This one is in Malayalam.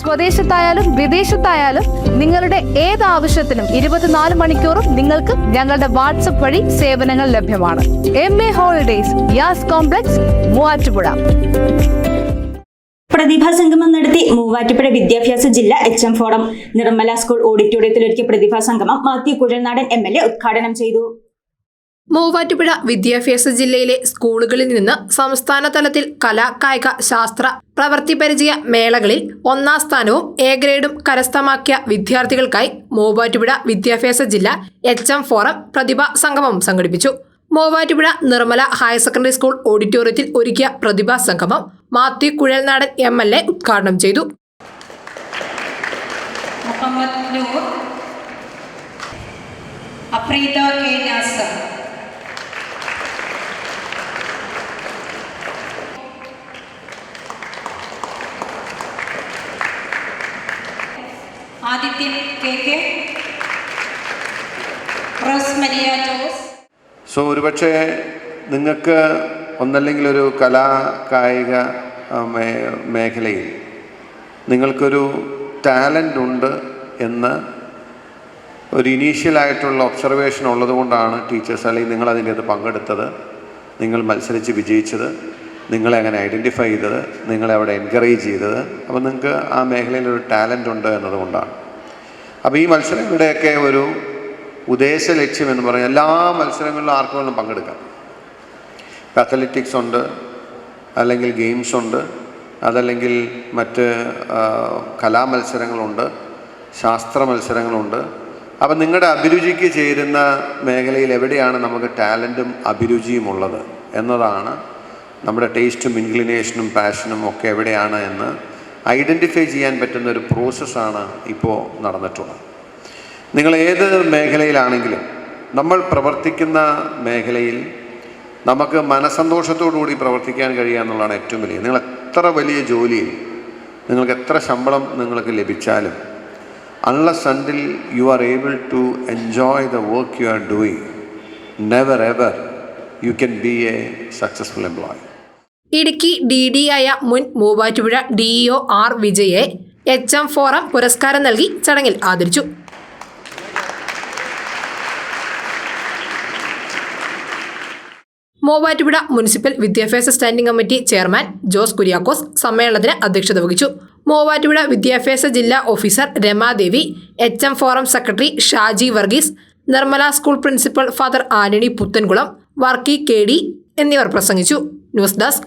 സ്വദേശത്തായാലും വിദേശത്തായാലും നിങ്ങളുടെ ഏത് ആവശ്യത്തിനും ഇരുപത്തിനാല് മണിക്കൂറും നിങ്ങൾക്ക് ഞങ്ങളുടെ വാട്സപ്പ് വഴി സേവനങ്ങൾ ലഭ്യമാണ്. M A holidays Yas complex Muvattupuzha. പ്രതിഭാ സംഗമം നടത്തി മൂവാറ്റുപുഴ വിദ്യാഭ്യാസ ജില്ല H M forum. Nirmala school ഓഡിറ്റോറിയത്തിൽ ഒരുക്കിയ പ്രതിഭാ സംഗമം Mathew Kuzhalnadan M L A ഉദ്ഘാടനം ചെയ്തു. മൂവാറ്റുപുഴ വിദ്യാഭ്യാസ ജില്ലയിലെ സ്കൂളുകളിൽ നിന്ന് സംസ്ഥാന തലത്തിൽ കലാ കായിക ശാസ്ത്ര പ്രവൃത്തി പരിചയ മേളകളിൽ ഒന്നാം സ്ഥാനവും എ ഗ്രേഡും കരസ്ഥമാക്കിയ വിദ്യാർത്ഥികൾക്കായി മൂവാറ്റുപുഴ വിദ്യാഭ്യാസ ജില്ല എച്ച് എം ഫോറം പ്രതിഭാ സംഗമം സംഘടിപ്പിച്ചു. Muvattupuzha Nirmala higher secondary school ഓഡിറ്റോറിയത്തിൽ ഒരുക്കിയ പ്രതിഭാ സംഗമം Mathew Kuzhalnadan M L A ഉദ്ഘാടനം ചെയ്തു. Noor Afreeda K Nasar Adithyan K K. Rosemaria Jose. So ഒരുപക്ഷെ നിങ്ങൾക്ക് ഒന്നല്ലെങ്കിൽ ഒരു കലാ കായിക മേഖലയിൽ നിങ്ങൾക്കൊരു ടാലന്റ് ഉണ്ട് എന്ന് ഒരു ഇനീഷ്യലായിട്ടുള്ള ഒബ്സർവേഷൻ ഉള്ളതുകൊണ്ടാണ് ടീച്ചേഴ്സ് അല്ലെങ്കിൽ നിങ്ങളതിന്റെ അത് പങ്കെടുത്തത്. നിങ്ങൾ മത്സരിച്ച് വിജയിച്ചത്. നിങ്ങളെ അങ്ങനെ ഐഡന്റിഫൈ ചെയ്തത്? നിങ്ങളെ അവിടെ എൻകറേജ് ചെയ്തത്? അപ്പോൾ നിങ്ങൾക്ക് ആ മേഖലയിൽ ഒരു ടാലന്റ് ഉണ്ട് എന്നതുകൊണ്ടാണ്. അപ്പോൾ ഈ മത്സരങ്ങളുടെയൊക്കെ ഒരു ഉദ്ദേശ ലക്ഷ്യം എന്ന് പറഞ്ഞാൽ എല്ലാ മത്സരങ്ങളിലും ആർക്കും വേണം പങ്കെടുക്കാം ഇപ്പം അത്ലറ്റിക്സ് ഉണ്ട് അല്ലെങ്കിൽ ഗെയിംസ് ഉണ്ട് അതല്ലെങ്കിൽ മറ്റ് കലാമത്സരങ്ങളുണ്ട് ശാസ്ത്ര മത്സരങ്ങളുണ്ട്. അപ്പം നിങ്ങളുടെ അഭിരുചിക്ക് ചേരുന്ന മേഖലയിൽ എവിടെയാണ് നമുക്ക് ടാലന്റും അഭിരുചിയും ഉള്ളത് എന്നതാണ് നമ്മുടെ ടേസ്റ്റും ഇൻക്ലിനേഷനും പാഷനും ഒക്കെ എവിടെയാണ് എന്ന് ഐഡന്റിഫൈ ചെയ്യാൻ പറ്റുന്ന ഒരു പ്രോസസ്സാണ് ഇപ്പോൾ നടന്നിട്ടുള്ളത്. നിങ്ങൾ ഏത് മേഖലയിലാണെങ്കിലും നമ്മൾ പ്രവർത്തിക്കുന്ന മേഖലയിൽ നമുക്ക് മനസന്തോഷത്തോടുകൂടി പ്രവർത്തിക്കാൻ കഴിയുക എന്നുള്ളതാണ് ഏറ്റവും വലിയ. നിങ്ങൾ എത്ര വലിയ ജോലിയിൽ നിങ്ങൾക്ക് എത്ര ശമ്പളം നിങ്ങൾക്ക് ലഭിച്ചാലും unless until you are able to enjoy the work you are doing never ever you can be a successful employee Idukki D D ആയ മുൻ മൂവാറ്റുപുഴ ഡിഇഒ ആർ വിജയെ എച്ച് എം ഫോറം പുരസ്കാരം നൽകി ചടങ്ങിൽ ആദരിച്ചു. മൂവാറ്റുപുഴ മുനിസിപ്പൽ വിദ്യാഭ്യാസ standing committee chairman Jose Kuriakose സമ്മേളനത്തിന് അധ്യക്ഷത വഹിച്ചു. മൂവാറ്റുപുഴ വിദ്യാഭ്യാസ ജില്ലാ officer Ramadevi H M forum secretary Shaji Varghese Nirmala school principal father Antony Puthenkulam Varkey K D എന്നിവർ പ്രസംഗിച്ചു. News desk